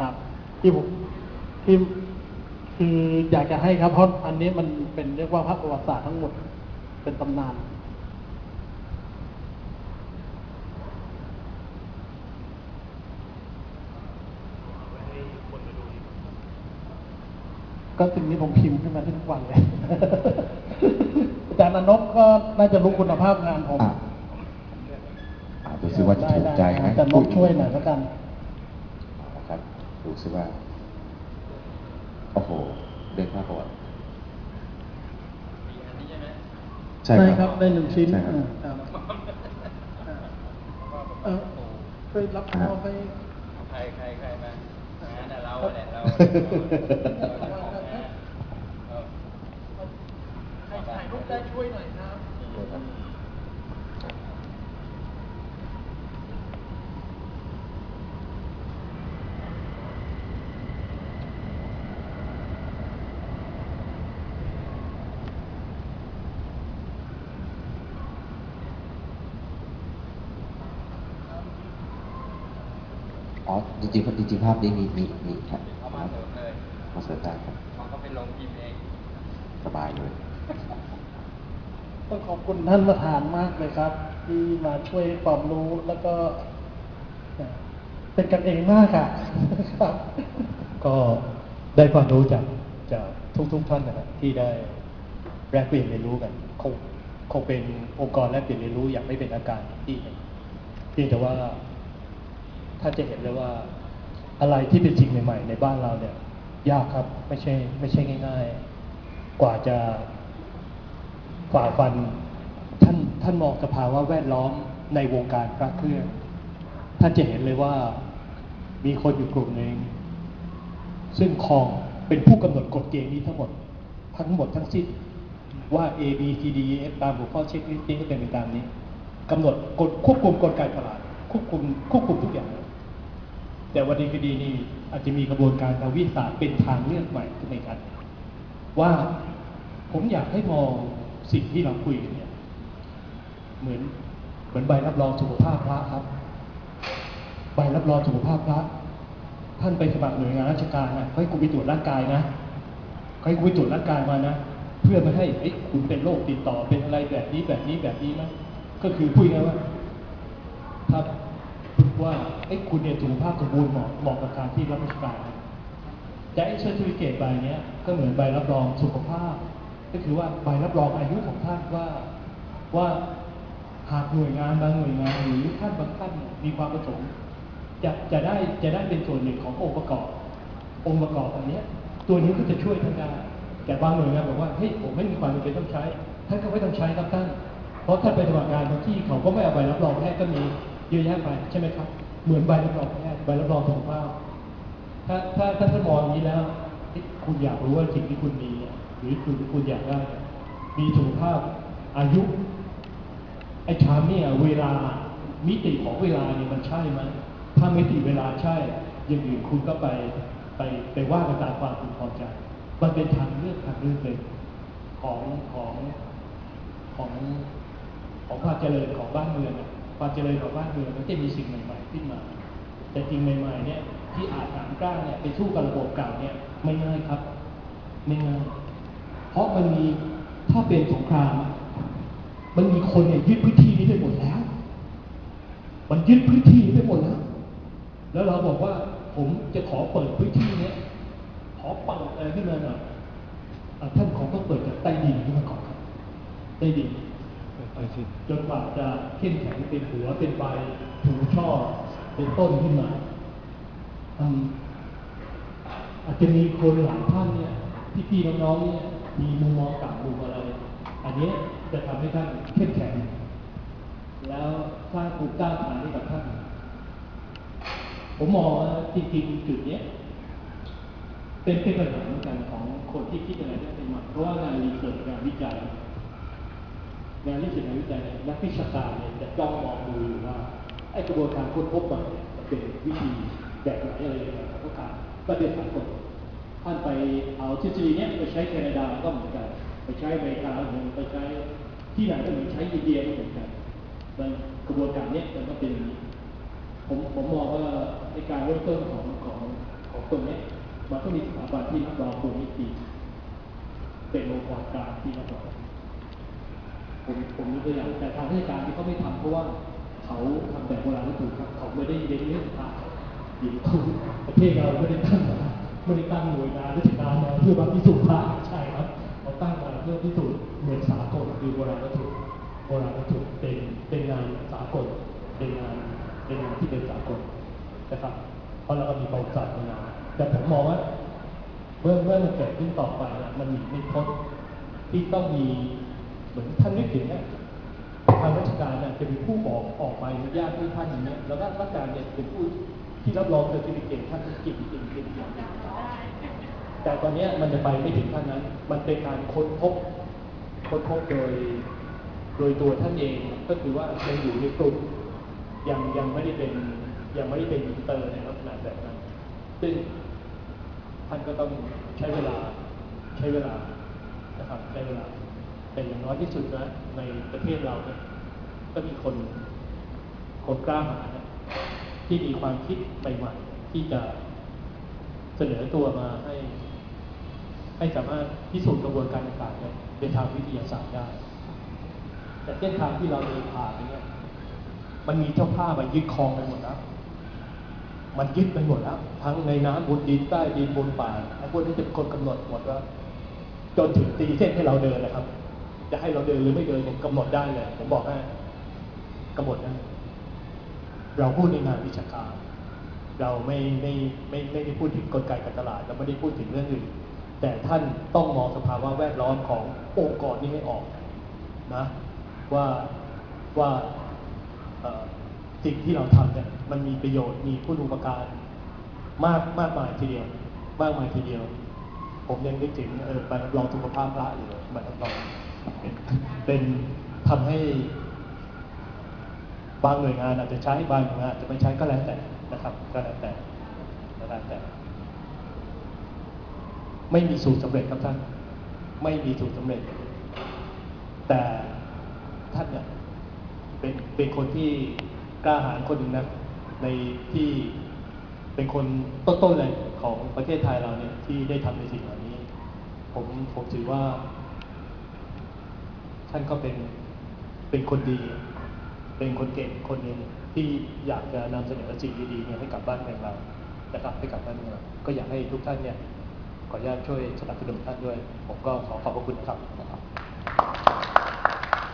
ครับที่ผมที่คืออยากจะให้ครับเพราะอันนี้มันเป็นเรียกว่าพระประวัติศาสตร์ทั้งหมดเป็นตำนาน ก็สิ่งนี้ผมพิมพ์ขึ้นมาทุกวันเลยอาจารย์อนบก็น่าจะรู้คุณภาพงานผมอะอะดูซิว่าจะถูกใจไหมอาจารย์นบช่วยหน่อยแล้วกันครับ ดูซิว่า โอ้โห เด่นมากกว่าใช่ใช่คครัรับบได้หนึ่งชิ้นใช่ครับอ่าครับเออไปรับมอบไปใครใครใครมางั้นน่ะเราแหละเราใครถ่ายรูปได้ช่วยหน่อยครับ อ๋อจริงๆจริงๆภาพนี้มีมีมีครับเอามาเสริมเลยมาเสริมได้ครับเขาก็ไปลงพิมพ์เองสบายเลย ต้องขอบคุณท่านประธานมากเลยครับ ที่มาช่วยให้ความรู้แล้วก็ เป็นกันเองมากอะครับ ก็ได้ความรู้จากจากทุกๆท่านนะครับที่ได้แลกเปลี่ยนเรียนรู้กันคงคงเป็นองค์กรแลกเปลี่ยนเรียนรู้อย่างไม่เป็นทางการที่หนึ่งเพียงแต่ว่า ท่านจะเห็นเลยว่าอะไรที่เป็นสิ่งใหม่ ๆ ในบ้านเราเนี่ย ยากครับไม่ใช่ไม่ใช่ง่าย ๆ กว่าจะฝ่าฟันท่านท่านมองสภาวะแวดล้อมในวงการพระเครื่องท่านจะเห็นเลยว่ามีคนอยู่กลุ่มหนึ่งซึ่งคองเป็นผู้กำหนดกฎเกณฑ์นี้ทั้งหมด ทั้งหมดทั้งสิ้นว่า A B C D E F ตามหัวข้อเช็คลิสต์นี้ก็เป็นไปตามนี้กำหนดกฎควบคุมกลไกตลาดควบคุมควบคุมทุกอย่าง แต่วันดีคดีนี้อาจจะมีกระบวนการทางวิทยาศาสตร์เป็นทางเลือกใหม่ขึ้นในการว่าผมอยากให้มองสิ่งที่เราคุยกันเนี่ยเหมือนเหมือนใบรับรองสุขภาพพระครับ ใบรับรองสุขภาพพระ ท่านไปสมัครหน่วยงานราชการนะให้คุณไปตรวจร่างกายนะให้คุณไปตรวจร่างกายมานะเพื่อไม่ให้เอ้คุณเป็นโรคติดต่อเป็นอะไรแบบนี้แบบนี้แบบนี้นะก็คือพูดง่ายว่า ว่าไอ้คุณเนี่ยสุขภาพสมบูรณ์เหมาะเหมาะกับการที่รับราชการแต่ไอ้เซอร์ติฟิเคตใบเนี้ยก็เหมือนใบรับรองสุขภาพ ก็คือว่าใบรับรองอายุของท่านว่าว่าหากหน่วยงานบางหน่วยงานหรือท่านบางท่านมีความประสงค์จะจะได้จะได้เป็นส่วนหนึ่งขององค์ประกอบ องค์ประกอบอันเนี้ยตัวนี้ก็จะช่วยท่านได้แต่บางหน่วยงานบอกว่าเฮ้ยผมไม่มีความจำเป็นต้องใช้ ท่านก็ไม่ต้องใช้ครับท่านเพราะท่านไปสมัครงานบางที่เขาก็ไม่เอาใบรับรองแพทย์ก็มี เยอะแยะไปใช่ไหมครับ เหมือนใบรับรองแพทย์ใบรับรองสุขภาพถ้าถ้าถ้าท่านมองอย่างนี้แล้วคุณอยากรู้ว่าสิ่งที่คุณมีหรือคุณคุณอยากได้มีสุขภาพอายุไอ้ชามเนี่ยเวลามิติของเวลาเนี่ยมันใช่ไหมถ้ามิติเวลาใช่อย่างอื่นคุณก็ไปไปไปว่ากันตามความคุณพอใจมันเป็นทางเลือกทางเลือกเลยของของของของความเจริญของบ้านเมือง ความเจริญของบ้านเมืองมันจะมีสิ่งใหม่ๆขึ้นมา แต่จริงใหม่ๆเนี่ยที่อาจหารกล้าเนี่ยไปสู้กับระบบเก่าเนี่ยไม่ง่ายครับ ไม่ง่ายเพราะมันมีถ้าเป็นสงครามมันมีคนเนี่ยยึดพื้นที่นี้ไปหมดแล้ว มันยึดพื้นที่นี้ไปหมดแล้ว แล้วเราบอกว่าผมจะขอเปิดพื้นที่เนี้ยขอเปิดอะไรขึ้นมาหน่อยอะท่านขอต้องเปิดจากใต้ดินขึ้นมาก่อนครับใต้ดิน จนกว่าจะเข้มแข็งเป็นหัวเป็นใบถูช่อเป็นต้นขึ้นมาอาจจะมีคนหลายท่านเนี่ยพี่ๆน้องๆเนี่ยมีมุมมองต่างมุมอะไร อันนี้จะทำให้ท่านเข้มแข็ง แล้วสร้างภูมิต้านทานให้กับท่าน ผมมองว่าจริงๆจุดเนี้ยเป็นเป็นปัญหาเหมือนกันของคนที่คิดอะไรได้เป็นใหม่เพราะว่างานรีเสิร์ชงานวิจัย งานวิจัยงานวิจัยนักวิชาการเนี่ยจะจ้องมองดูอยู่ว่าไอ้กระบวนการค้นพบใหม่เนี่ยมันเป็นวิธีแบบไหนอะไรยังไงของพวกการประเด็นสากลท่านไปเอาทฤษฎีเนี้ยไปใช้แคนาดาก็เหมือนกัน ไปใช้อเมริกาเหมือนไปใช้ที่ไหนก็เหมือนใช้อินเดียก็เหมือนกันมันกระบวนการเนี้ยมันก็เป็นอย่างนี้ผมผมมองว่าในการเริ่มต้นของของของตรงเนี้ยมันก็มีสถาบันที่รับรองภูมิทีเป็นองค์กรกลางที่รับรอง ผมผมยกตัวอย่างแต่ทางราชการที่เขาไม่ทำเพราะว่าเขาทำแบบโบราณวัตถุครับเขาไม่ได้เน้นเรื่องพระหญิงคู่ประเทศเราไม่ได้ตั้งมาไม่ได้ตั้งหน่วยงานราชการมาเพื่อมาพิสูจน์พระใช่ครับเขาตั้งมาเพื่อพิสูจน์เหมือนสากลคือโบราณวัตถุโบราณวัตถุเป็นเป็นงานสากลเป็นงานเป็นงานที่เป็นสากลนะครับ เพราะเราก็มีบริษัทมานานแต่ผมมองว่าเมื่อเมื่อมันเกิดขึ้นต่อไปนี่ยมันหนีไม่พ้นที่ต้องมี เหมือนท่านนึกถึงเนี่ยทางราชการเนี่ยจะมีผู้บอกออกใบอนุญาตให้ท่านอย่างเงี้ยแล้วก็ราชการเนี่ยเป็นผู้ที่รับรองเซอร์ติฟิเคทท่านเก่งเก่งเก่งเก่งแต่ตอนนี้มันจะไปไม่ถึงขั้นนั้น มันเป็นการค้นพบค้นพบโดยโดยตัวท่านเองก็คือว่ายังอยู่ในกลุ่มยังยังไม่ได้เป็นยังไม่ได้เป็นอินเตอร์ในลักษณะแบบนั้น ซึ่งท่านก็ต้องใช้เวลาใช้เวลานะครับใช้เวลา แต่อย่างน้อยที่สุดนะในประเทศเราเนี่ยก็มีคนคนกล้าหาญนะที่มีความคิดใหม่ๆที่จะเสนอตัวมาให้ ให้สามารถพิสูจน์กระบวนการต่างๆเนี่ยในทางวิทยาศาสตร์ได้ แต่เส้นทางที่เราเดินผ่านเนี่ยมันมีเจ้าภามายึดครองไปหมดแล้ว มันยึดไปหมดแล้ว ทั้งในน้ำบนดินใต้ดินบนป่าไอ้พวกนี้จะเป็นคนกำหนดหมดว่า จนถึงตีเส้นให้เราเดินนะครับ จะให้เราเดินหรือไม่เดินเนี่ยกำหนดได้เลยผมบอกให้กำหนดได้เราพูดในงานวิชาการ เราไม่ไม่ไม่ไม่ได้พูดถึงกลไกการตลาด เราไม่ได้พูดถึงเรื่องอื่น แต่ท่านต้องมองสภาวะแวดล้อมขององค์กรนี้ให้ออกนะว่าว่าสิ่งที่เราทำเนี่ยมันมีประโยชน์มีคุณอุประการมากมากมายทีเดียว มากมายทีเดียว ผมยังนึกถึงเออใบรับรองสุขภาพพระอยู่เลยใบรับรอง เป็นเป็นทำให้บางหน่วยงานอาจจะใช้บางหน่วยงานอาจจะไม่ใช้ก็แล้วแต่นะครับ ก็แล้วแต่ก็แล้วแต่ ไม่มีสูตรสำเร็จครับท่าน ไม่มีสูตรสำเร็จ แต่ท่านเนี่ยเป็นเป็นคนที่กล้าหาญคนหนึ่งนะในที่เป็นคนต้นๆเลยของประเทศไทยเราเนี่ยที่ได้ทำในสิ่งเหล่านี้ ผมผมถือว่า ท่านก็เป็นเป็นคนดี เป็นคนเก่งคนหนึ่งที่อยากจะนำเสนอสิ่งดีๆเนี่ยให้กับบ้านเมืองเรานะครับให้กับบ้านเมืองก็อยากให้ทุกท่านเนี่ยขออนุญาตช่วยสนับสนุนท่านด้วย ผมก็ขอขอบพระคุณครับนะครับ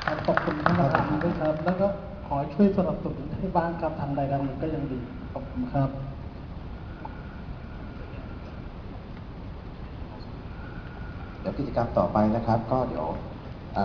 ครับขอบคุณท่านประธานด้วยครับ แล้วก็ขอช่วยสนับสนุนให้บ้างครับทางใดทางหนึ่งก็ยังดีขอบคุณครับเดี๋ยวกิจกรรมต่อไปนะครับ ก็เดี๋ยว อ่